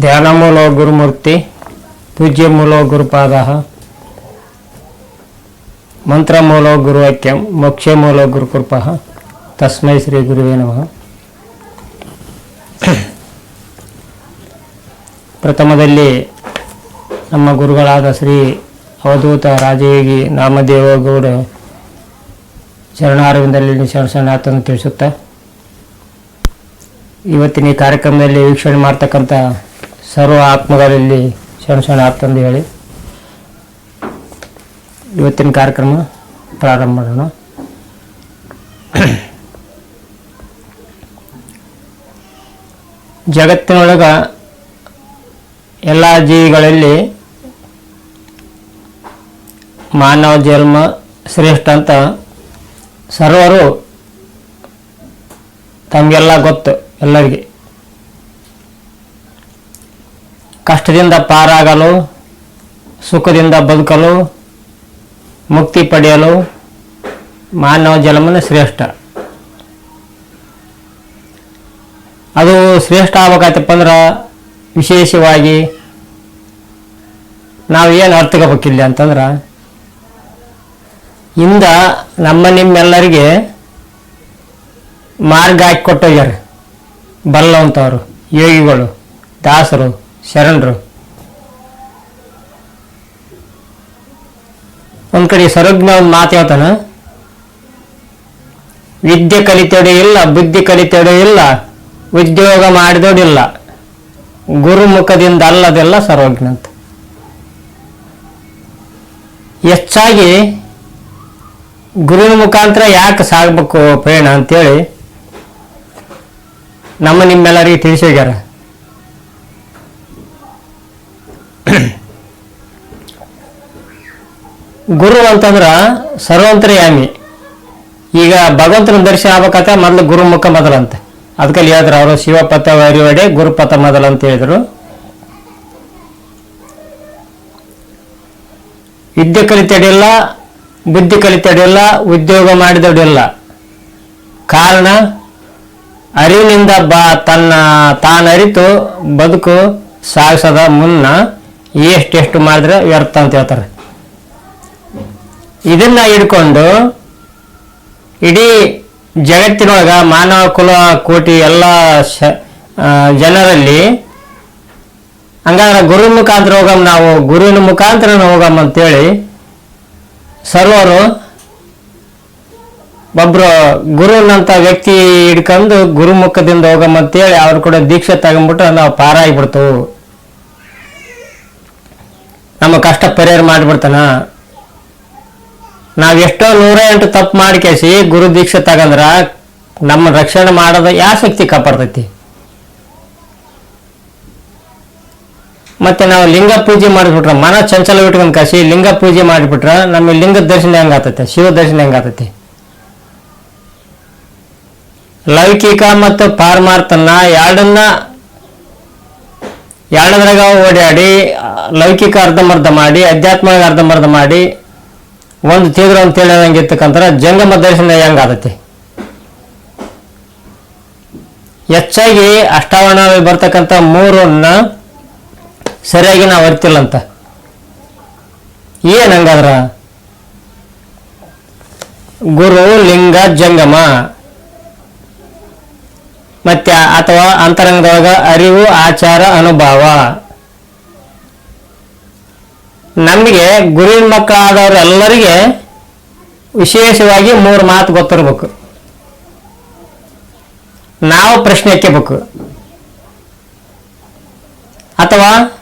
ಧ್ಯಾನಮೂಲೋ ಗುರುಮೂರ್ತಿ, ಪೂಜ್ಯ ಮೂಲೋ ಗುರುಪಾದ ಮಂತ್ರಮೂಲೋ ಗುರುವಾಕ್ಯಂ ಮೋಕ್ಷ ಮೂಲೋ ಗುರುಕೃಪ ತಸ್ಮೈ ಶ್ರೀ ಗುರುವೇ ನಮಃ. ಪ್ರಥಮದಲ್ಲಿ ನಮ್ಮ ಗುರುಗಳಾದ ಶ್ರೀ ಅವಧೂತ ರಾಜಯೋಗಿ ನಾಮದೇವಗೌಡ ಶರಣಾರವಿಂದರಲ್ಲಿ ಶರಣಾರ್ಥವನ್ನು ತಿಳಿಸುತ್ತಾ, ಇವತ್ತಿನ ಈ ಕಾರ್ಯಕ್ರಮದಲ್ಲಿ ವೀಕ್ಷಣೆ ಮಾಡ್ತಕ್ಕಂಥ ಸರ್ವ ಆತ್ಮಗಳಲ್ಲಿ ಶರಣ ಶರಣಾರ್ಥಂದು ಹೇಳಿ. ಇವತ್ತಿನ ಕಾರ್ಯಕ್ರಮ ಪ್ರಾರಂಭ ಮಾಡೋಣ. ಜಗತ್ತಿನೊಳಗ ಎಲ್ಲ ಜೀವಿಗಳಲ್ಲಿ ಮಾನವ ಜನ್ಮ ಶ್ರೇಷ್ಠ ಅಂತ ಸರ್ವರು ತಮಗೆಲ್ಲ ಗೊತ್ತು, ಎಲ್ಲರಿಗೆ. ಕಷ್ಟದಿಂದ ಪಾರಾಗಲು, ಸುಖದಿಂದ ಬದುಕಲು, ಮುಕ್ತಿ ಪಡೆಯಲು ಮಾನವ ಜನ್ಮನ ಶ್ರೇಷ್ಠ. ಅದು ಶ್ರೇಷ್ಠ ಆಗ್ಬೇಕಾಯ್ತಪ್ಪ ಅಂದ್ರೆ ವಿಶೇಷವಾಗಿ ನಾವು ಏನು ಅರ್ಥಗಬೇಕಿಲ್ಲ ಅಂತಂದ್ರೆ ಇಂದ ನಮ್ಮ ನಿಮ್ಮೆಲ್ಲರಿಗೆ ಮಾರ್ಗ ಹಾಕಿ ಕೊಟ್ಟೋಗ್ಯಾರ. ಬಲ್ಲವಂಥವ್ರು ಯೋಗಿಗಳು, ದಾಸರು, ಶರಣರು. ಒಂದು ಕಡೆ ಸರ್ವಜ್ಞ ಒಂದು ಮಾತು ಹೇಳ್ತಾನ. ವಿದ್ಯೆ ಕಲಿತೋಡೆ ಇಲ್ಲ, ಬುದ್ಧಿ ಕಲಿತೋಡೆ ಇಲ್ಲ, ಉದ್ಯೋಗ ಮಾಡಿದೋಡಿಲ್ಲ ಗುರುಮುಖದಿಂದ ಅಲ್ಲದೆಲ್ಲ ಸರ್ವಜ್ಞ ಅಂತ. ಹೆಚ್ಚಾಗಿ ಗುರುವಿನ ಮುಖಾಂತರ ಯಾಕೆ ಸಾಗಬೇಕು ಪ್ರೇಣ ಅಂತೇಳಿ ನಮ್ಮ ನಿಮ್ಮೆಲ್ಲರಿಗೆ ತಿಳಿಸಿ ಹೋಗ್ಯಾರ. ಗುರು ಅಂತಂದ್ರ ಸರ್ವಂತರ್ಯಾಮಿ. ಈಗ ಭಗವಂತನ ದರ್ಶನ ಆಗ್ಬೇಕಂತ ಮೊದಲು ಗುರುಮುಖ ಮೊದಲಂತೆ ಅದಕ್ಕಲ್ಲಿ ಹೇಳಿದ್ರು ಅವರು ಶಿವಪಥ ಅರಿವಡೆ ಗುರುಪಥ ಮೊದಲು ಅಂತ ಹೇಳಿದ್ರು. ವಿದ್ಯೆ ಕಲಿತಡಿಲ್ಲ ಬುದ್ಧಿ ಕಲಿತಡಿಲ್ಲ ಉದ್ಯೋಗ ಮಾಡಿದಡಿಲ್ಲ ಕಾರಣ, ಅರಿವಿನಿಂದ ಬಾ, ತನ್ನ, ತಾನರಿತು ಬದುಕು ಸಾಗಿಸದ ಮುನ್ನ ಎಷ್ಟೆಷ್ಟು ಮಾಡಿದ್ರೆ ವ್ಯರ್ಥ ಅಂತ ಹೇಳ್ತಾರೆ. ಇದನ್ನ ಹಿಡ್ಕೊಂಡು ಇಡೀ ಜಗತ್ತಿನೊಳಗ ಮಾನವ, ಕುಲ, ಕೋಟಿ ಎಲ್ಲ ಜನರಲ್ಲಿ ಹಂಗಾದ್ರೆ ಗುರು ಮುಖಾಂತರ ಹೋಗಮ್ ನಾವು, ಗುರುವಿನ ಮುಖಾಂತರ ಹೋಗಮ್ ಅಂತೇಳಿ ಸರ್ವರು ಒಬ್ರು ಗುರುನಂತ ವ್ಯಕ್ತಿ ಹಿಡ್ಕೊಂಡು ಗುರುಮುಖದಿಂದ ಹೋಗಮ್ಮಂತೇಳಿ ಅವ್ರು ಕೂಡ ದೀಕ್ಷೆ ತಗೊಂಡ್ಬಿಟ್ಟು ನಾವು ಪಾರಾಗಿಬಿಡ್ತು. ನಮ್ಮ ಕಷ್ಟ ಪರಿಹಾರ ಮಾಡಿಬಿಡ್ತಾನ. ನಾವು ಎಷ್ಟೋ ನೂರ ಎಂಟು ತಪ್ಪು ಮಾಡ್ಕೇಸಿ ಗುರು ದೀಕ್ಷೆ ತಗಂದ್ರ ನಮ್ಮ ರಕ್ಷಣೆ ಮಾಡೋದು ಯಾವ ಶಕ್ತಿ ಕಾಪಾಡ್ತೈತಿ? ಮತ್ತೆ ನಾವು ಲಿಂಗ ಪೂಜೆ ಮಾಡಿಬಿಟ್ರೆ, ಮನ ಚಂಚಲ ಇಟ್ಕೊಂಡ್ ಕಾಸಿ ಲಿಂಗ ಪೂಜೆ ಮಾಡಿಬಿಟ್ರೆ ನಮ್ಮ ಲಿಂಗ ದರ್ಶನ ಹೆಂಗಾತೈತೆ ಶಿವ ದರ್ಶನ ಹೆಂಗಾತೈತಿ ಲೌಕಿಕ ಮತ್ತು ಪಾರಮಾರ್ಥನ ಎರಡನ್ನ, ಎರಡದ್ರಾಗ ಓಡಾಡಿ, ಲೌಕಿಕ ಅರ್ಧಂಬರ್ಧ ಮಾಡಿ ಅಧ್ಯಾತ್ಮ ಅರ್ಧಂಬರ್ಧ ಮಾಡಿ, ಒಂದು ತೀವ್ರ ಅಂತ ಹೇಳಂಗಿರ್ತಕ್ಕಂಥ ಜಂಗಮ ದರ್ಶನ ಹೆಂಗಾಗತ್ತೆ ಹೆಚ್ಚಾಗಿ ಅಷ್ಟಾವರಣ ಬರ್ತಕ್ಕಂಥ ಮೂರನ್ನ ಸರಿಯಾಗಿ ನಾವು ಅರ್ತಿಲ್ಲಂತ ಏನ್ ಹಂಗಾದ್ರ? ಗುರು ಲಿಂಗ ಜಂಗಮ. ಮತ್ತೆ ಅಥವಾ ಅಂತರಂಗದೊಳಗ ಅರಿವು, ಆಚಾರ, ಅನುಭವ. ನಮಗೆ ಗುರುವಿನ ಮಕ್ಕಳಾದವರೆಲ್ಲರಿಗೆ ವಿಶೇಷವಾಗಿ ಮೂರು ಮಾತು ಗೊತ್ತಿರ್ಬೇಕು. ನಾವು ಪ್ರಶ್ನೆ ಎಕ್ಕಬೇಕು ಅಥವಾ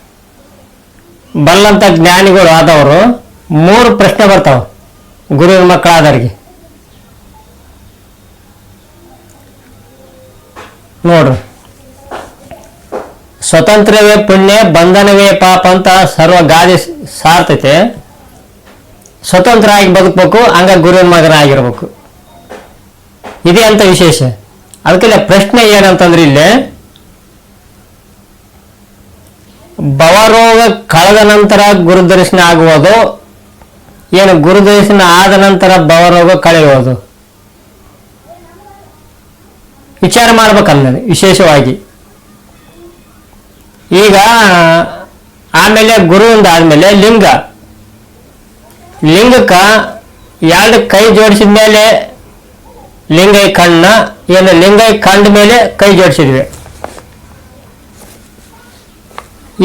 ಬಲ್ಲಂತ ಜ್ಞಾನಿಗಳು ಆದವರು ಮೂರು ಪ್ರಶ್ನೆ ಬರ್ತಾವ. ಗುರುವಿನ ಮಕ್ಕಳಾದವರಿಗೆ. ನೋಡ್ರಿ. ಸ್ವತಂತ್ರವೇ ಪುಣ್ಯ, ಬಂಧನವೇ ಪಾಪ ಅಂತ ಸರ್ವ ಗಾದೆ ಸಾರ್ತೈತೆ. ಸ್ವತಂತ್ರ ಆಗಿ ಬದುಕಬೇಕು, ಹಂಗ ಗುರುವಿನ ಮಗನ ಆಗಿರ್ಬೇಕು ಇದೇ ಅಂತ ವಿಶೇಷ? ಅದಕ್ಕೆಲ್ಲ ಪ್ರಶ್ನೆ ಏನಂತಂದ್ರೆ ಇಲ್ಲಿ ಭವರೋಗ ಕಳೆದ ನಂತರ ಗುರುದರ್ಶನ ಆಗುವುದು? ಏನು ಗುರುದರ್ಶನ ಆದ ನಂತರ ಭವರೋಗ ಕಳೆಯುವುದು? ವಿಚಾರ ಮಾಡಬೇಕಲ್ಲ ವಿಶೇಷವಾಗಿ. ಈಗ ಆಮೇಲೆ ಗುರುವಿಂದ ಆದ್ಮೇಲೆ ಲಿಂಗ. ಲಿಂಗಕ್ಕ ಎರಡು ಕೈ ಜೋಡಿಸಿದ ಮೇಲೆ ಲಿಂಗೈ ಕಣ್ಣ, ಏನು ಲಿಂಗೈ ಕಂಡ ಮೇಲೆ ಕೈ ಜೋಡಿಸಿದ್ವಿ.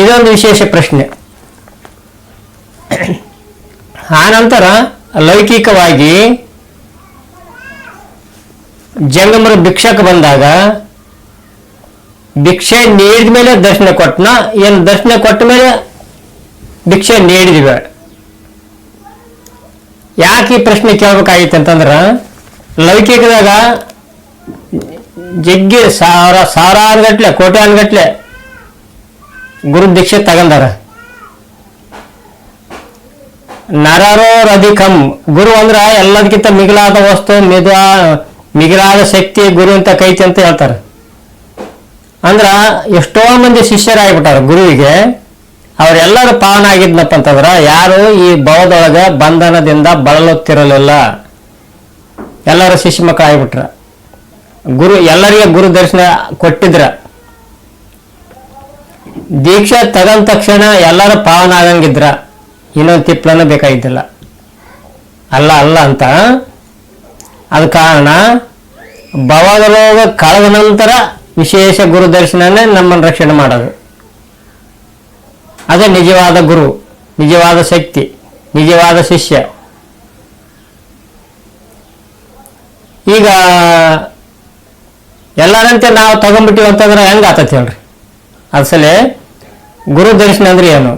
ಇದೊಂದು ವಿಶೇಷ ಪ್ರಶ್ನೆ. ಆನಂತರ ಲೌಕಿಕವಾಗಿ ಜಂಗಮರು ಭಿಕ್ಷಕ ಬಂದಾಗ ಭಿಕ್ಷೆ ನೀಡಿದ ಮೇಲೆ ದರ್ಶನ ಕೊಟ್ಟನ ಏನು ದರ್ಶನ ಕೊಟ್ಟ ಮೇಲೆ ಭಿಕ್ಷೆ ನೀಡಿದ್ವಿ. ಯಾಕೆ ಈ ಪ್ರಶ್ನೆ ಕೇಳ್ಬೇಕಾಗಿತ್ತು ಅಂತಂದ್ರ, ಲೌಕಿಕದಾಗ ಜಗ್ಗಿ ಸಾವಿರ ಕೋಟ್ಯಾನ್ ಕೋಟ್ಯಾನುಗಟ್ಲೆ ಗುರು ದೀಕ್ಷೆ ತಗೊಂಡಾರ. ನರರೋ ರಧಿಕಂ ಗುರು ಅಂದ್ರ ಎಲ್ಲದಕ್ಕಿಂತ ಮಿಗಿಲಾದ ವಸ್ತು, ಮಿದ, ಮಿಗಿಲಾದ ಶಕ್ತಿ, ಗುರು ಅಂತ ಕೈತಿ ಅಂತ ಹೇಳ್ತಾರೆ. ಅಂದ್ರ ಎಷ್ಟೋ ಮಂದಿ ಶಿಷ್ಯರಾಗ್ಬಿಟ್ಟಾರ ಗುರುವಿಗೆ. ಅವರೆಲ್ಲರೂ ಪಾವನ ಆಗಿದ್ನಪ್ಪ ಅಂತಂದ್ರ ಯಾರು ಈ ಭವದೊಳಗ ಬಂಧನದಿಂದ ಬಳಲುತ್ತಿರಲಿಲ್ಲ. ಎಲ್ಲರೂ ಶಿಷ್ಯ ಮಕ್ಕಳು ಆಗ್ಬಿಟ್ರ ಗುರು ಎಲ್ಲರಿಗೆ ಗುರು ದರ್ಶನ ಕೊಟ್ಟಿದ್ರ. ದೀಕ್ಷೆ ತಗೊಂಡ ತಕ್ಷಣ ಎಲ್ಲರೂ ಪಾವನ ಆಗಂಗಿದ್ರ ಇನ್ನೊಂದು ತಿಪ್ಪಲನ ಬೇಕಾಗಿದ್ದಿಲ್ಲ. ಅಲ್ಲ ಅಲ್ಲ ಅಂತ ಅದ ಕಾರಣ ಭವರೋಗ ಕಳೆದ ನಂತರ ವಿಶೇಷ ಗುರು ದರ್ಶನನೇ ನಮ್ಮನ್ನು ರಕ್ಷಣೆ ಮಾಡೋದು. ಅದೇ ನಿಜವಾದ ಗುರು, ನಿಜವಾದ ಶಕ್ತಿ, ನಿಜವಾದ ಶಿಷ್ಯ. ಈಗ ಎಲ್ಲರಂತೆ ನಾವು ತಗೊಂಡ್ಬಿಟ್ಟಿವಿ ಅಂತಂದ್ರೆ ಹೆಂಗೆ ಆತತಿ ಹೇಳ್ರಿ? ಅಸಲೇ ಗುರು ದರ್ಶನ ಅಂದ್ರೆ ಏನು?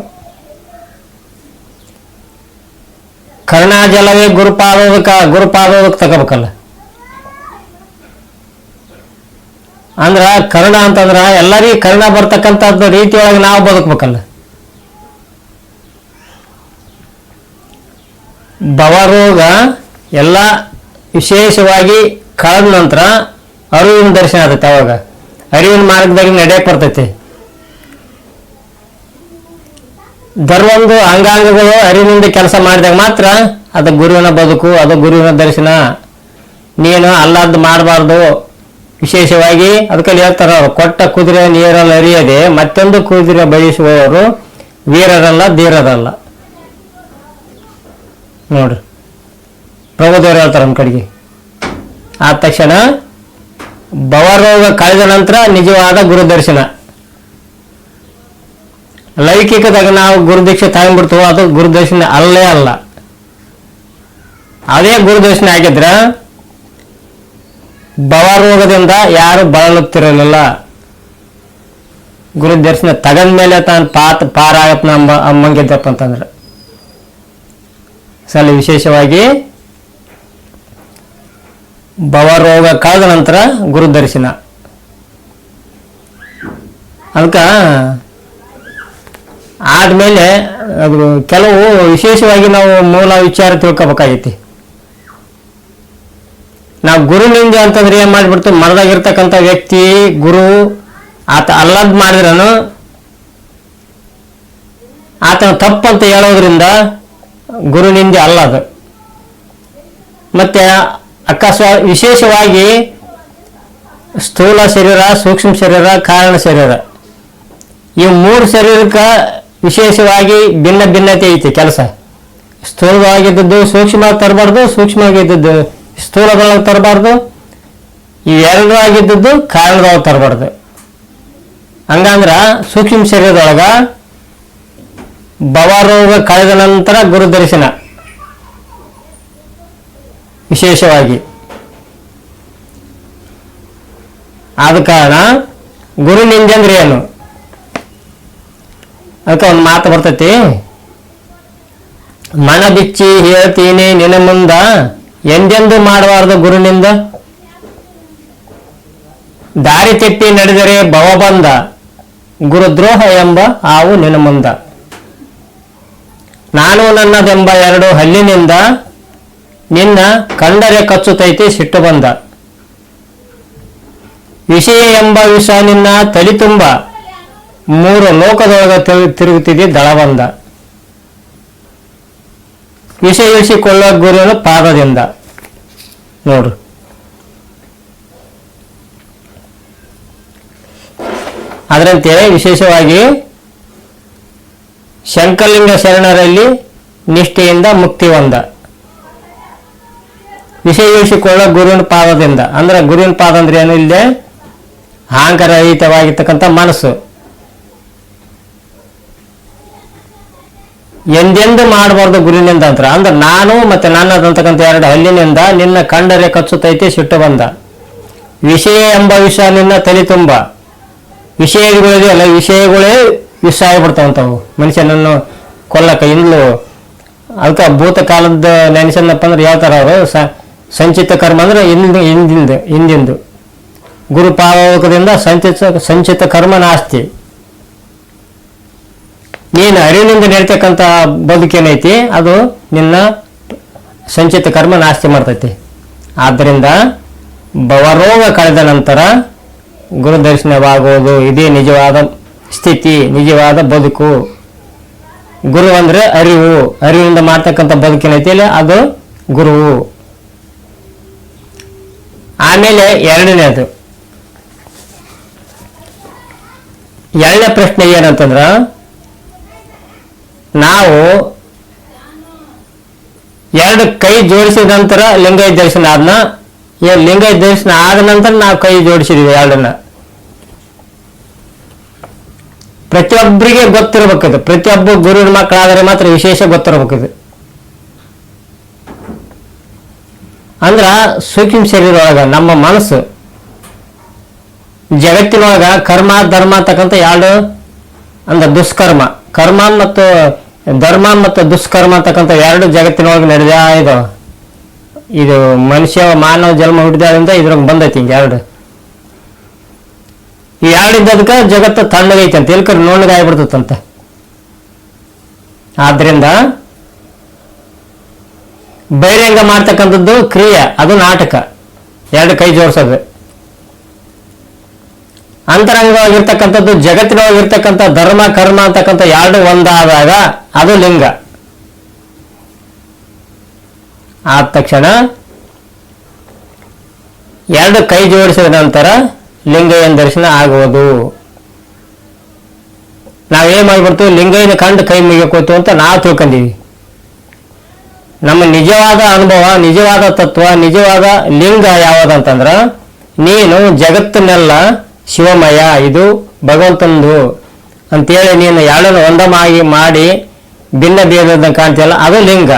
ಕರ್ಣಾಜಲವೇ ಗುರುಪಾದೋದಕ್ಕ ಗುರುಪಾದೋದಕ್ಕೆ ತಗೋಬೇಕಲ್ಲ. ಅಂದ್ರ ಕರ್ಣ ಅಂತಂದ್ರ ಎಲ್ಲರಿಗೂ ಕರ್ಣ ಬರ್ತಕ್ಕಂಥದ್ದು ರೀತಿಯೊಳಗೆ ನಾವು ಬದುಕ್ಬೇಕಲ್ಲ. ಭವರೋಗ ಎಲ್ಲ ವಿಶೇಷವಾಗಿ ಕಳೆದ ನಂತರ ಅರಿವಿನ ದರ್ಶನ ಆಗುತ್ತೆ ಅವಾಗ. ಅರಿವಿನ ಮಾರ್ಗದಾಗ ನಡೆಯಕ್ಕೆ ಬರ್ತೈತಿ. ಧರ್ಮೊಂದು ಅಂಗಾಂಗಗಳು ಅರಿವಿನಿಂದ ಕೆಲಸ ಮಾಡಿದಾಗ ಮಾತ್ರ ಅದು ಗುರುವಿನ ಬದುಕು, ಅದು ಗುರುವಿನ ದರ್ಶನ. ನೀನು ಅಲ್ಲದ್ದು ಮಾಡಬಾರ್ದು. ವಿಶೇಷವಾಗಿ ಅದಕ್ಕೆ ಹೇಳ್ತಾರ ಅವರು, ಕೊಟ್ಟ ಕುದುರೆ ನೀರಲ್ಲಿ ಅರಿಯದೆ ಮತ್ತೊಂದು ಕುದುರೆ ಬಯಸುವವರು ವೀರರಲ್ಲ, ಧೀರರಲ್ಲ. ನೋಡ್ರಿ. ಪ್ರಭುದೇವರು ಹೇಳ್ತಾರೆ ನಮ್ಮ ಕಡೆಗೆ. ಆದ ತಕ್ಷಣ ಭವರೋಗ ಕಳೆದ ನಂತರ ನಿಜವಾದ ಗುರು ದರ್ಶನ ಲೌಕಿಕದಾಗ ನಾವು ಗುರುದೀಕ್ಷೆ ತಗೊಂಡ್ಬಿಡ್ತೀವೋ ಅದು ಗುರುದರ್ಶನ ಅಲ್ಲೇ ಅಲ್ಲ. ಅದೇ ಗುರುದರ್ಶನ ಆಗಿದ್ರ ಭವರೋಗದಿಂದ ಯಾರು ಬಳಲುತ್ತಿರಲಿಲ್ಲ. ಗುರು ದರ್ಶನ ತಗಂದ ಮೇಲೆ ತಾನು ಪಾತ್ ಪಾರಾಗತ್ ಅಂಬ ಅಮ್ಮಂಗಿದ್ದಪ್ಪ ಅಂತಂದ್ರೆ. ಸಲ ವಿಶೇಷವಾಗಿ ಭವರೋಗ ಕಳೆದ ನಂತರ ಗುರು ದರ್ಶನ ಅದಕ್ಕೆ ಆದ್ಮೇಲೆ ಅದು ಕೆಲವು ವಿಶೇಷವಾಗಿ ನಾವು ಮೂಲ ವಿಚಾರ ತಿಳ್ಕೊಬೇಕಾಗೈತಿ. ನಾವು ಗುರುನಿಂದ ಅಂತಂದ್ರೆ ಏನ್ ಮಾಡ್ಬಿಡ್ತು? ಮರದಾಗಿರ್ತಕ್ಕಂಥ ವ್ಯಕ್ತಿ, ಗುರು, ಆತ ಅಲ್ಲದ್ ಮಾಡಿದ್ರನು ಆತನ ತಪ್ಪಂತ ಹೇಳೋದ್ರಿಂದ ಗುರುನಿಂದೆ ಅಲ್ಲ ಅದು ಮತ್ತೆ ಅಕಸ್ಮಾ ವಿಶೇಷವಾಗಿ ಸ್ಥೂಲ ಶರೀರ, ಸೂಕ್ಷ್ಮ ಶರೀರ, ಕಾರಣ ಶರೀರ. ಈ ಮೂರು ಶರೀರಕ್ಕೆ ವಿಶೇಷವಾಗಿ ಭಿನ್ನ ಭಿನ್ನತೆ ಐತಿ ಕೆಲಸ. ಸ್ಥೂಲವಾಗಿದ್ದದ್ದು ಸೂಕ್ಷ್ಮವಾಗಿ ತರಬಾರ್ದು, ಸೂಕ್ಷ್ಮವಾಗಿದ್ದದ್ದು ಸ್ಥೂಲದೊಳಗೆ ತರಬಾರ್ದು. ಇವೆರಡರಾಗಿದ್ದದ್ದು ಕಾರಣದೊಳಗೆ ತರಬಾರ್ದು. ಹಂಗಂದ್ರ ಸೂಕ್ಷ್ಮ ಶರೀರದೊಳಗ ಭವರೋಗ ಕಳೆದ ನಂತರ ಗುರು ದರ್ಶನ. ವಿಶೇಷವಾಗಿ. ಆದ ಕಾರಣ ಗುರು ನಿಂದೆ ಅಂದ್ರೆ ಏನು ಅದಕ್ಕೆ ಒಂದು ಮಾತು ಬರ್ತೈತಿ. ಮನ ಬಿಚ್ಚಿ ಹೇಳ್ತೀನಿ ನಿನ್ನ ಮುಂದ, ಎಂದೆಂದು ಮಾಡಬಾರ್ದು ಗುರುನಿಂದ ದಾರಿ ತೆಪ್ಪಿ ನಡೆದರೆ ಭವ ಬಂದ ಗುರುದ್ರೋಹ ಎಂಬ ಹಾವು ನಿನ್ನ ಮುಂದ. ನಾನು ನನ್ನದೆಂಬ ಎರಡು ಹಲ್ಲಿನಿಂದ, ನಿನ್ನ ಕಂಡರೆ ಕಚ್ಚುತ್ತೈತಿ ಸಿಟ್ಟು ಬಂದ. ವಿಷಯ ಎಂಬ ವಿಷ ನಿನ್ನ ತಲಿ ತುಂಬ. ಮೂರು ಲೋಕದೊಳಗ ತಿರು- ತಿರುಗುತ್ತಿದೆ ದಳ ಬಂದ ವಿಷ ಇಳಿಸಿಕೊಳ್ಳೋ ಗುರುವಿನ ಪಾದದಿಂದ. ನೋಡ್ರಿ ಅದರಂತೆ ವಿಶೇಷವಾಗಿ ಶಂಕರಲಿಂಗ ಶರಣರಲ್ಲಿ ನಿಷ್ಠೆಯಿಂದ ಮುಕ್ತಿ ಹೊಂದ ವಿಷಯಿಸಿಕೊಳ್ಳ ಗುರುವಿನ ಪಾದದಿಂದ. ಅಂದ್ರೆ ಗುರುವಿನ ಪಾದ ಅಂದ್ರೆ ಏನು ಇಲ್ಲದೆ ಅಹಂಕಾರ ರಹಿತವಾಗಿರ್ತಕ್ಕಂಥ ಮನಸ್ಸು. ಎಂದೆಂದು ಮಾಡಬಾರ್ದು ಗುರಿನಿಂದ ಅಂತ. ಅಂದ್ರೆ ನಾನು ಮತ್ತೆ ನನ್ನದಂತಕ್ಕಂಥ ಎರಡು ಹಲ್ಲಿನಿಂದ ನಿನ್ನ ಕಂಡರೆ ಕಚ್ಚುತ್ತೈತೆ ಸಿಟ್ಟು ಬಂದ. ವಿಷಯ ಎಂಬ ವಿಷ ನಿನ್ನ ತಲೆ ತುಂಬ. ವಿಷಯಗಳಿದೆಯಲ್ಲ ವಿಷಯಗಳೇ ವಿಷ ಆಗಿಬಿಡ್ತಾವಂತವು. ಮನುಷ್ಯನನ್ನು ಕೊಲ್ಲಕ ಇಂದ್ಲು ಅದಕ್ಕೆ ಭೂತ ಕಾಲದ ನೆನೆಸನ್ನಪ್ಪ ಅಂದ್ರೆ ಥರ ಅವರು? ಸ, ಸಂಚಿತ ಕರ್ಮ ಅಂದ್ರೆ ಇಂದು ಹಿಂದಿಂದ, ಹಿಂದಿಂದು. ಗುರು ಪಾವಕದಿಂದ ಸಂಚಿತ ಸಂಚಿತ ಕರ್ಮ ನಾಸ್ತಿ. ನೀನು ಅರಿವಿನಿಂದ ನಡೀತಕ್ಕಂಥ ಬದುಕೇನೈತಿ ಅದು ನಿನ್ನ ಸಂಚಿತ ಕರ್ಮ ನಾಸ್ತಿ ಮಾಡ್ತೈತಿ. ಆದ್ದರಿಂದ ಭವರೋಗ ಕಳೆದ ನಂತರ ಗುರು ದರ್ಶನವಾಗುವುದು ಇದೇ ನಿಜವಾದ ಸ್ಥಿತಿ, ನಿಜವಾದ ಬದುಕು. ಗುರು ಅಂದರೆ ಅರಿವು. ಅರಿವಿನಿಂದ ಮಾಡ್ತಕ್ಕಂಥ ಬದುಕೇನೈತಿ ಅಲ್ಲಿ? ಅದು ಗುರುವು. ಆಮೇಲೆ ಎರಡನೇದು. ಎರಡನೇ ಪ್ರಶ್ನೆ ಏನಂತಂದ್ರ ನಾವು ಎರಡು ಕೈ ಜೋಡಿಸಿದ ನಂತರ ಲಿಂಗಾಯ ದರ್ಶನ ಆದ್ನ ಈ ಲಿಂಗಾಯ ದರ್ಶನ ಆದ ನಂತರ ನಾವು ಕೈ ಜೋಡಿಸಿದೀವಿ ಎರಡನ್ನ. ಪ್ರತಿಯೊಬ್ಬರಿಗೆ ಗೊತ್ತಿರಬೇಕಿದು. ಪ್ರತಿಯೊಬ್ಬ ಗುರುವಿನ ಮಕ್ಕಳಾದರೆ ಮಾತ್ರ ವಿಶೇಷ ಗೊತ್ತಿರಬೇಕಿದು. ಅಂದ್ರ ಸೂಕ್ಷ್ಮ ಶರೀರ ಒಳಗ ನಮ್ಮ ಮನಸ್ಸು ಜಗತ್ತಿನೊಳಗ ಕರ್ಮ, ಧರ್ಮ ಅಂತಕ್ಕಂಥ ಎರಡು ಅಂದ್ರೆ ದುಷ್ಕರ್ಮ. ಕರ್ಮ ಮತ್ತು ಧರ್ಮ ಮತ್ತು ದುಷ್ಕರ್ಮ ಅಂತಕ್ಕಂಥ ಎರಡು ಜಗತ್ತಿನೊಳಗೆ ನಡೆದ ಇದು. ಇದು ಮನುಷ್ಯ ಮಾನವ ಜನ್ಮ ಹುಟ್ಟಿದ ಇದ್ರಾಗ ಬಂದೈತಿ ಹಿಂಗೆ ಎರಡು. ಈ ಎರಡು ಇದ್ದದಕ್ಕೆ ಜಗತ್ತು ತಣ್ಣಗೈತಿ ಅಂತ. ಎಲ್ಕರ್ ಆಗ್ಬಿಡ್ತಂತ ಆದ್ರಿಂದ ಬಹಿರಂಗ ಮಾಡ್ತಕ್ಕಂಥದ್ದು ಕ್ರಿಯೆ, ಅದು ನಾಟಕ. ಎರಡು ಕೈ ಜೋಡಿಸೋದು. ಅಂತರಂಗವಾಗಿರ್ತಕ್ಕಂಥದ್ದು, ಜಗತ್ತಿನೊಳಗಿರ್ತಕ್ಕಂಥ ಧರ್ಮ, ಕರ್ಮ ಅಂತಕ್ಕಂಥ ಎರಡು ಒಂದಾದಾಗ ಅದು ಲಿಂಗ. ಆದ ತಕ್ಷಣ ಎರಡು ಕೈ ಜೋಡಿಸಿದ ನಂತರ ಲಿಂಗಯ್ಯನ ದರ್ಶನ ಆಗುವುದು. ನಾವೇನ್ ಮಾಡ್ಬಿಡ್ತೀವಿ ಲಿಂಗಯ್ಯನ ಕಂಡು ಕೈ ಮುಗಿಯೋಕೋತು ಅಂತ ನಾವು ತಿಳ್ಕೊಂಡಿವಿ ನಮ್ಮ ನಿಜವಾದ ಅನುಭವ, ನಿಜವಾದ ತತ್ವ, ನಿಜವಾದ ಲಿಂಗ ಯಾವ್ದಂತಂದ್ರ ನೀನು ಜಗತ್ತನ್ನೆಲ್ಲ ಶಿವಮಯ, ಇದು ಭಗವಂತಂದು ಅಂತೇಳಿ ನೀನು ಎರಡನ್ನು ಒಂದಮಾಗಿ ಮಾಡಿ, ಭಿನ್ನ ಭೇದ ಕಾಣ್ತಿಯಲ್ಲ ಅದು ಲಿಂಗ.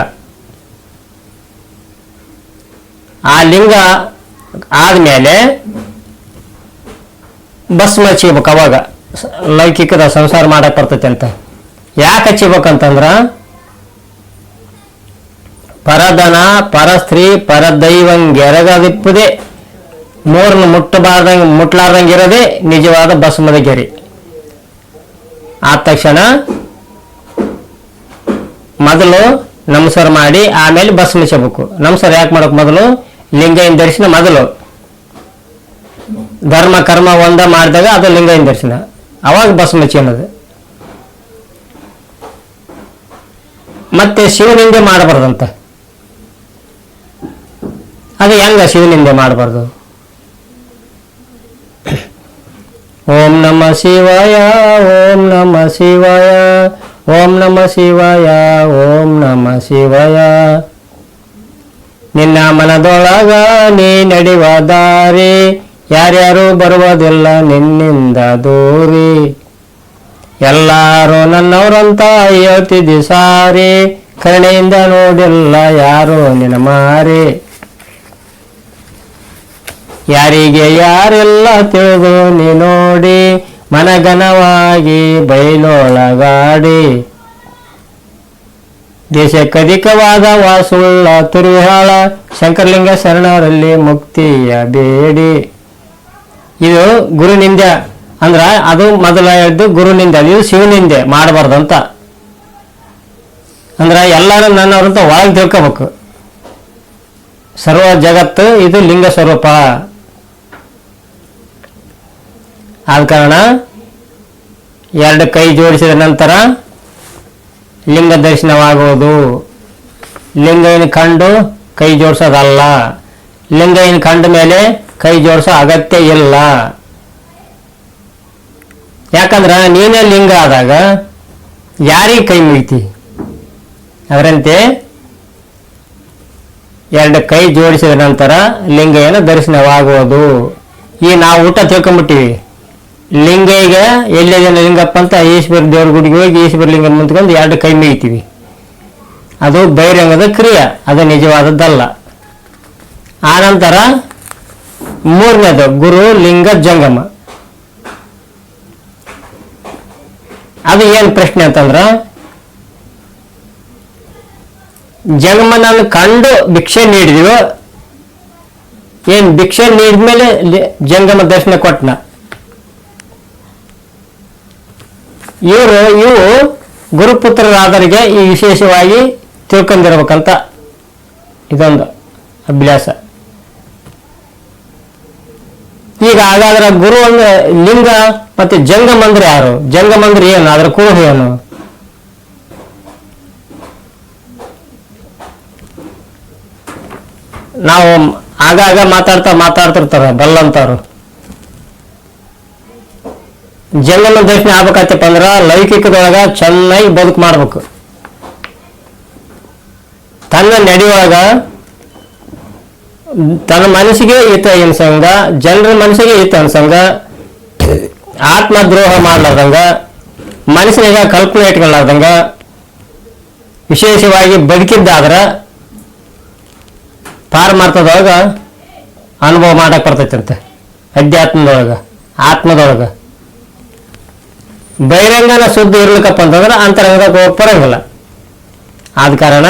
ಆ ಲಿಂಗ ಆದ್ಮೇಲೆ ಭಸ್ಮ ಹಚ್ಚಿಬೇಕು ಅವಾಗ ಲೌಕಿಕದ ಸಂಸಾರ ಮಾಡಕ್ ಬರ್ತೈತೆ ಅಂತ. ಯಾಕೆ ಹಚ್ಚಿಬೇಕಂತಂದ್ರ ಪರದನ ಪರಸ್ತ್ರೀ ಪರದೈವಂಗೆರಗದಿಪ್ಪದೆ ಮೂರನ್ನು ಮುಟ್ಟಬಾರ್ದಂಗೆ ಮುಟ್ಲಾರ್ದಂಗೆ ಇರೋದೇ ನಿಜವಾದ ಭಸ್ಮದ ಗೆರೆ ಆದ ತಕ್ಷಣ ಮೊದಲು ನಮಸ್ಕಾರ ಮಾಡಿ ಆಮೇಲೆ ಹಚ್ಚಬೇಕು ನಮಸ್ಕಾರ ಯಾಕೆ ಮಾಡಬೇಕು ಮೊದಲು? ಲಿಂಗ ದರ್ಶನ ಮೊದಲು. ಧರ್ಮ, ಕರ್ಮ ಒಂದ ಮಾಡಿದಾಗ ಅದು ಲಿಂಗ ದರ್ಶನ. ಅವಾಗ ಭಸ್ಮ ಹಚ್ಚಿ ಅನ್ನೋದು ಮತ್ತೆ ಶಿವನಿಂದೆ ಮಾಡಬಾರ್ದಂತ. ಅದು ಹೆಂಗ ಶಿವನಿಂದೆ ಮಾಡಬಾರ್ದು? ಓಂ ನಮ ಶಿವಾಯ, ಓಂ ನಮ ಶಿವಾಯ, ಓಂ ನಮ ಶಿವಾಯ, ಓಂ ನಮ ಶಿವಾಯ. ನಿನ್ನ ಮನದೊಳಗ ನೀ ನಡೆಯುವ ದಾರಿ, ಯಾರ್ಯಾರು ಬರುವುದಿಲ್ಲ ನಿನ್ನಿಂದ ದೂರಿ. ಎಲ್ಲಾರು ನನ್ನವರಂತ ಹೇಳ್ತಿದ್ದಿ ಸಾರಿ, ಕರುಣೆಯಿಂದ ನೋಡಿಲ್ಲ ಯಾರು ನಿನ್ನ ಮಾರಿ. ಯಾರಿಗೆ ಯಾರೆಲ್ಲ ತಿಳಿದು ನೀ ನೋಡಿ, ಮನಗನವಾಗಿ ಬಯಲೊಳಗಾಡಿ ದೇಶಕ್ಕಧಿಕವಾದ ವಾಸುಳ್ಳ ತುರಿಹಾಳ ಶಂಕರಲಿಂಗ ಶರಣರಲ್ಲಿ ಮುಕ್ತಿಯ ಬೇಡಿ. ಇದು ಗುರುನಿಂದೆ ಅಂದ್ರ ಅದು ಮೊದಲ ಹೇಳಿದ್ದು ಗುರುನಿಂದೆ ಇದು ಶಿವನಿಂದೆ ಮಾಡಬಾರ್ದಂತ. ಅಂದ್ರ ಎಲ್ಲರೂ ನನ್ನವ್ರಂತ ಒಳಗೆ ತಿಳ್ಕೋಬೇಕು. ಸರ್ವ ಜಗತ್ತು ಇದು ಲಿಂಗ ಸ್ವರೂಪ. ಆದ ಕಾರಣ ಎರಡು ಕೈ ಜೋಡಿಸಿದ ನಂತರ ಲಿಂಗ ದರ್ಶನವಾಗುವುದು. ಲಿಂಗನ ಕಂಡು ಕೈ ಜೋಡಿಸೋದಲ್ಲ. ಲಿಂಗನ ಕಂಡ ಮೇಲೆ ಕೈ ಜೋಡಿಸೋ ಅಗತ್ಯ ಇಲ್ಲ. ಯಾಕಂದ್ರೆ ನೀನೇ ಲಿಂಗ ಆದಾಗ ಯಾರಿಗೆ ಕೈ ಮುಗಿತಿ? ಅದರಂತೆ ಎರಡು ಕೈ ಜೋಡಿಸಿದ ನಂತರ ಲಿಂಗ ಏನು ದರ್ಶನವಾಗುವುದು. ಈ ನಾವು ಊಟ ತಿಳ್ಕೊಂಬಿಟ್ಟಿವಿ ಲಿಂಗ ಈಗ ಎಲ್ಲಿದೆ ಲಿಂಗಪ್ಪ ಅಂತ ಈಶ್ವರ ದೇವ್ರ ಗುಡಿಗೆ ಹೋಗಿ ಈಶ್ವರ ಲಿಂಗ ಮುಂದ್ಕೊಂಡು ಎರಡು ಕೈ ಮುಗಿತೀವಿ ಅದು ಬಹಿರಂಗದ ಕ್ರಿಯೆ, ಅದು ನಿಜವಾದದ್ದಲ್ಲ. ಆನಂತರ ಮೂರನೇದು, ಗುರು ಲಿಂಗ ಜಂಗಮ. ಅದು ಏನು ಪ್ರಶ್ನೆ ಅಂತಂದ್ರೆ, ಜಂಗಮನನ್ನು ಕಂಡು ಭಿಕ್ಷೆ ನೀಡಿದೀವೋ. ಏನು ಭಿಕ್ಷೆ ನೀಡಿದ್ಮೇಲೆ ಜಂಗಮ ದರ್ಶನ ಕೊಟ್ಟನ ಇವರು, ಇವು ಗುರುಪುತ್ರರಾದರಿಗೆ ಈ ವಿಶೇಷವಾಗಿ ತಿಳ್ಕೊಂಡಿರ್ಬೇಕಂತ ಇದೊಂದು ಅಭ್ಯಾಸ. ಈಗ ಹಾಗಾದ್ರೆ ಗುರು ಅಂದ್ರೆ ಲಿಂಗ ಮತ್ತೆ ಜಂಗಮ ಅಂದ್ರೆ ಯಾರು? ಜಂಗಮ ಅಂದ್ರೆ ಏನು? ಅದರ ಕುರುಹು ಏನು? ನಾವು ಆಗಾಗ ಮಾತಾಡ್ತಾ ಮಾತಾಡ್ತಿರ್ತಾರ ಬಲ್ಲಂತವ್ರು. ಜಂಗಮ ದರ್ಶನ ಆಗ್ಬೇಕಾಯ್ತಪ್ಪ ಅಂದ್ರ ಲೌಕಿಕದೊಳಗ ಚೆನ್ನಾಗಿ ಬದುಕು ಮಾಡ್ಬೇಕು. ತನ್ನ ನಡೆಯೊಳಗ ತನ್ನ ಮನಸ್ಸಿಗೆ ಹಿತ ಅನ್ಸಂಗ ಜನರ ಮನಸ್ಸಿಗೆ ಹಿತ ಅನ್ಸಂಗ ಆತ್ಮದ್ರೋಹ ಮಾಡ್ಲಾರ್ದಂಗ, ಮನಸ್ಸಿನಾಗ ಕಲ್ಪನೆ ಇಟ್ಕೊಳ್ಳಾರ್ದಂಗ ವಿಶೇಷವಾಗಿ ಬದುಕಿದ್ದಾದ್ರ ಪಾರಮಾರ್ಥದೊಳಗ ಅನುಭವ ಮಾಡಕ್ ಬರ್ತೈತಂತೆ. ಅಧ್ಯಾತ್ಮದೊಳಗ, ಆತ್ಮದೊಳಗ. ಬಹಿರಂಗನ ಸುದ್ದಿ ಇರ್ಲಿಕ್ಕಪ್ಪ ಅಂತಂದ್ರೆ ಅಂತರಂಗ ಬರಂಗಿಲ್ಲ ಆದ ಕಾರಣ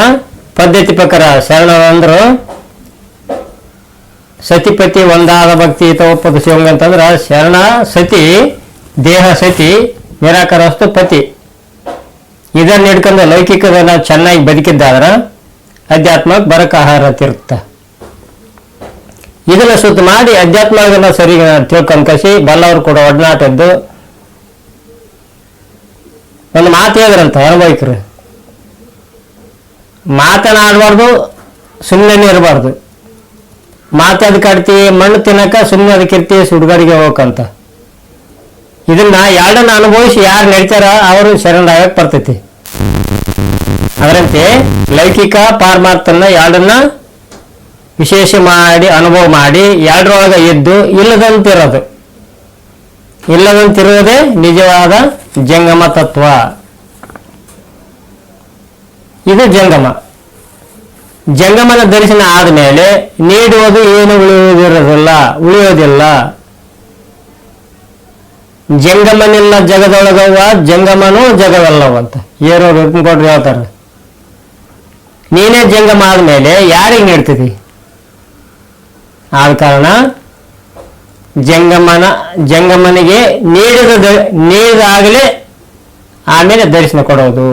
ಪದ್ಧತಿ ಪ್ರಕಾರ ಶರಣ ಅಂದ್ರು ಸತಿಪತಿ ಒಂದಾದ ಭಕ್ತಿ ತಗೋಪದ ಶಿವಂಗ ಅಂತಂದ್ರೆ ಶರಣ ಸತಿ, ದೇಹ ಸತಿ, ನಿರಾಕರಸ್ತು ಪತಿ. ಇದನ್ನ ಹಿಡ್ಕೊಂಡು ಲೌಕಿಕದನ್ನ ಚೆನ್ನಾಗಿ ಬದುಕಿದ್ದಾದ್ರ ಅಧ್ಯಾತ್ಮಕ್ಕೆ ಬರಕ ಆಹಾರ ತಿರುತ್ತ ಇದನ್ನ ಸುತ್ತ ಮಾಡಿ ಅಧ್ಯಾತ್ಮ ಸರಿ ತಿಳ್ಕೊಂಡ್ ಕಸಿ ಬಲ್ಲವರು ಕೂಡ ಒಡನಾಟದ್ದು ಒಂದು ಮಾತು ಹೇಳಿದ್ರಂತ ಅನುಭವಿಕರು ಮಾತನಾಡಬಾರ್ದು ಸುಮ್ಮನೆ ಇರಬಾರ್ದು. ಮಾತಾಡ್ ಕಡ್ತಿ ಮಣ್ಣು ತಿನ್ನಕ ಸುಮ್ಮನೆ ಅದಕ್ಕಿರ್ತಿ ಸುಡುಗಾಡಿಗೆ ಹೋಗಕ್ಕಂತ ಇದನ್ನ ಎರಡನ್ನ ಅನುಭವಿಸಿ ಯಾರು ನಡೀತಾರ, ಅವರು ಶರಣಾಗಕ್ಕೆ ಬರ್ತೈತಿ. ಅದರಂತೆ ಲೌಕಿಕ ಪಾರಮಾರ್ಥನ ಎರಡನ್ನ ವಿಶೇಷ ಮಾಡಿ, ಅನುಭವ ಮಾಡಿ, ಎರಡರೊಳಗ ಎದ್ದು ಇಲ್ಲದಂತಿರೋದು. ಇಲ್ಲದಂತಿರುವುದೇ ನಿಜವಾದ ಜಂಗಮ ತತ್ವ. ಇದು ಜಂಗಮ. ಜಂಗಮನ ದರ್ಶನ ಆದಮೇಲೆ ನೀಡುವುದು ಏನು ಉಳಿಯುವುದಿರೋದಿಲ್ಲ ಉಳಿಯೋದಿಲ್ಲ ಜಂಗಮನಿಲ್ಲ ಜಗದೊಳಗವ್ವ, ಜಂಗಮನೂ ಜಗವಲ್ಲವಂತ ಏರೋರು ಕೊಡ್ರಿ ಹೇಳ್ತಾರೆ ನೀನೇ ಜಂಗಮ ಆದಮೇಲೆ ಯಾರಿಗೆ ನೀಡ್ತಿದಿ ಆದ ಕಾರಣ ಜಂಗಮನ, ಜಂಗಮನಿಗೆ ನೀಡಿದ ನೀಡಿದಾಗಲೇ ಆಮೇಲೆ ದರ್ಶನ ಕೊಡೋದು.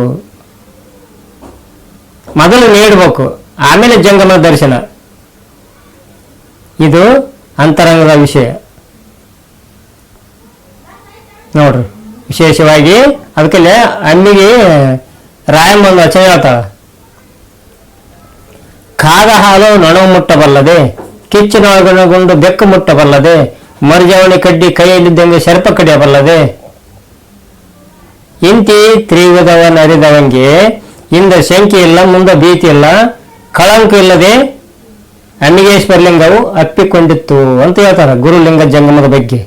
ಮೊದಲು ನೀಡಬೇಕು, ಆಮೇಲೆ ಜಂಗಮ ದರ್ಶನ. ಇದು ಅಂತರಂಗದ ವಿಷಯ. ನೋಡ್ರಿ, ವಿಶೇಷವಾಗಿ ಅದಕ್ಕೆ ಅಣ್ಣಿಗೆ ರಾಯಮ್ಮ ಒಂದು ವಚನ ಹೇಳ್ತಾಳ. ಕಾದ ಹಾಲು ನೊಣವು ಮುಟ್ಟಬಲ್ಲದೆ ಕಿಚ್ಚಿನೊಳಗೊಳಗೊಂಡು ಬೆಕ್ಕು ಮುಟ್ಟಬಲ್ಲದೆ ಮರ್ಜವಣಿ ಕಡ್ಡಿ ಕೈಯಲ್ಲಿದ್ದಂಗೆ ಸರ್ಪ ಕಡಿಯಬಲ್ಲದೆ, ಇಂತಿ ತ್ರಿವಿಧವನ ಅರಿದವಂಗೆ ಹಿಂದೆ ಶಂಕೆ ಇಲ್ಲ, ಮುಂದೆ ಭೀತಿ ಇಲ್ಲ, ಕಳಂಕ ಇಲ್ಲದೆ ಅನ್ನಿಗೇಶ್ವರ ಲಿಂಗವು ಅಪ್ಪಿಕೊಂಡಿತ್ತು ಅಂತ ಹೇಳ್ತಾರೆ ಗುರುಲಿಂಗ ಜಂಗಮದ ಬಗ್ಗೆ.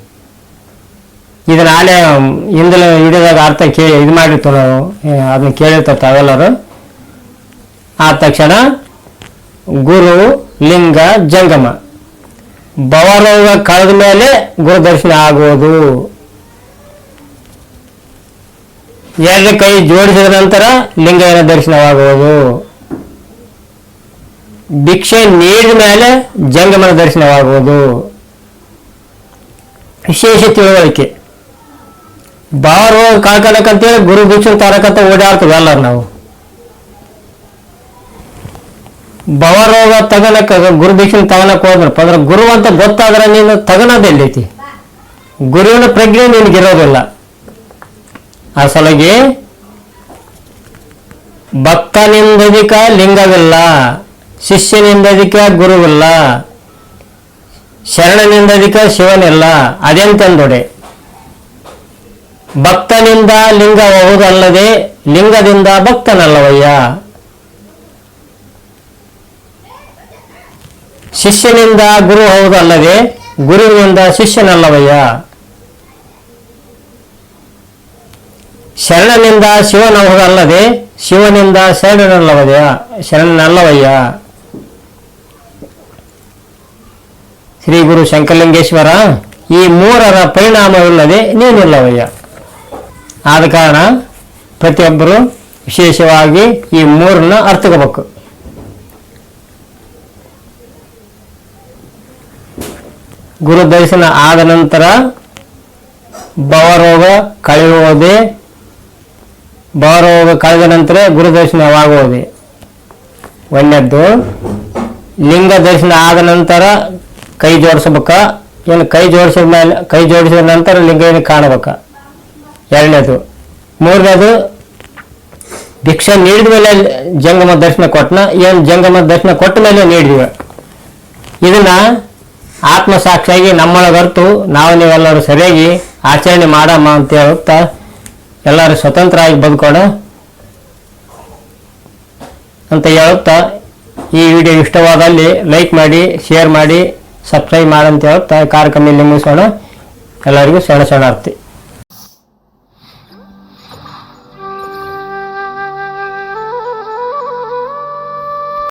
ಇದನ್ನ ಆಲೆ ಹಿಂದಲ ಹಿಡಿದಾಗ ಅರ್ಥ ಕೇಳಿ ಇದು ಮಾಡಿರ್ತು ನಾವು ಅದನ್ನ ಕೇಳಿರ್ತಾರೆ ತಾವೆಲ್ಲರೂ. ಆದ ತಕ್ಷಣ ಗುರು ಲಿಂಗ ಜಂಗಮ. ಭವರೋಗ ಕಳೆದ ಮೇಲೆ ಗುರು ದರ್ಶನ ಆಗುವುದು. ಎರಡು ಕೈ ಜೋಡಿಸಿದ ನಂತರ ಲಿಂಗನ ದರ್ಶನವಾಗುವುದು. ಭಿಕ್ಷೆ ನೀಡಿದ ಮೇಲೆ ಜಂಗಮನ ದರ್ಶನವಾಗುವುದು. ವಿಶೇಷ ತಿಳುವಳಿಕೆ. ಭಾವರೋಗ ಕಳ್ಕೊಳಕಂತೇಳಿ ಗುರು ಭಿಕ್ಷು ತರಕಂತ ಓಡಾಡ್ತೀವಿ ಎಲ್ಲರೂ ನಾವು. ಭವರೋಗ ತಗನಕ್ಕ ಗುರು ಭಿಕ್ಷುನ್ ತಗನಕ್ ಹೋದ್ರಪ್ಪ ಅಂದ್ರೆ ಗುರು ಅಂತ ಗೊತ್ತಾದ್ರೆ ನೀನು ತಗನದೆಲ್ಲೈತಿ ಗುರುವಿನ ಪ್ರಜ್ಞೆ ನಿನಗಿರೋದಿಲ್ಲ. ಆ ಸಲಗಿ ಭಕ್ತನಿಂದದಿಕ ಲಿಂಗವಿಲ್ಲ ಶಿಷ್ಯನಿಂದದಿಕ ಗುರುವಿಲ್ಲ ಶರಣನಿಂದದಿಕ ಶಿವನಿಲ್ಲ, ಅದೆಂತಂದೊಡೆ? ಭಕ್ತನಿಂದ ಲಿಂಗ ಹೋಗುವುದಲ್ಲದೆ ಲಿಂಗದಿಂದ ಭಕ್ತನಲ್ಲವಯ್ಯ? ಶಿಷ್ಯನಿಂದ ಗುರು ಹೌದಲ್ಲದೆ ಗುರುವಿನಿಂದ ಶಿಷ್ಯನಲ್ಲವಯ್ಯ? ಶರಣನಿಂದ ಶಿವನ ಶಿವನಹುದಲ್ಲದೆ ಶಿವನಿಂದ ಶರಣನಲ್ಲವಯ್ಯ? ಶರಣನಲ್ಲವಯ್ಯ? ಶ್ರೀ ಗುರು ಶಂಕರಲಿಂಗೇಶ್ವರ, ಈ ಮೂರರ ಪರಿಣಾಮವಿಲ್ಲದೆ ನೀನಿಲ್ಲವಯ್ಯ ಆದ ಕಾರಣ ಪ್ರತಿಯೊಬ್ಬರು ವಿಶೇಷವಾಗಿ ಈ ಮೂರನ್ನ ಅರ್ಥಕೋಬೇಕು ಗುರು ದರ್ಶನ ಆದ ನಂತರ ಭವರೋಗ ಕಳೆಯುವುದೇ, ಭವರೋಗ ಕಳೆದ ನಂತರ ಗುರು ದರ್ಶನವಾಗುವುದೇ. ಒಂದದ್ದು ಲಿಂಗ ದರ್ಶನ ಆದ ನಂತರ ಕೈ ಜೋಡಿಸ್ಬೇಕ? ಏನು ಕೈ ಜೋಡಿಸಿದ ಮೇಲೆ, ಕೈ ಜೋಡಿಸಿದ ನಂತರ ಲಿಂಗ ಕಾಣಬೇಕ? ಎರಡನೇದು. ಮೂರನೇದು, ಭಿಕ್ಷೆ ನೀಡಿದ ಮೇಲೆ ಜಂಗಮ ದರ್ಶನ ಕೊಟ್ಟನ ಏನು ಜಂಗಮ ದರ್ಶನ ಕೊಟ್ಟ ಮೇಲೆ ನೀಡಿದ್ವಿ. ಇದನ್ನ ಆತ್ಮಸಾಕ್ಷಿಯಾಗಿ ನಮ್ಮೊಳಗರ್ತು ನಾವು ನೀವೆಲ್ಲರೂ ಸರಿಯಾಗಿ ಆಚರಣೆ ಮಾಡಮ್ಮ ಅಂತ ಹೇಳುತ್ತಾ ಎಲ್ಲರೂ ಸ್ವತಂತ್ರವಾಗಿ ಬದುಕೋಣ ಅಂತ ಹೇಳುತ್ತಾ ಈ ವಿಡಿಯೋ ಇಷ್ಟವಾದಲ್ಲಿ ಲೈಕ್ ಮಾಡಿ, ಶೇರ್ ಮಾಡಿ, ಸಬ್ಸ್ಕ್ರೈಬ್ ಮಾಡಂತ ಹೇಳುತ್ತಾ ಕಾರ್ಯಕ್ರಮ ಇಲ್ಲಿ ಮುಗಿಸೋಣ. ಎಲ್ಲರಿಗೂ ಸಣ್ಣ ಶರಣಾರ್ಥಿ.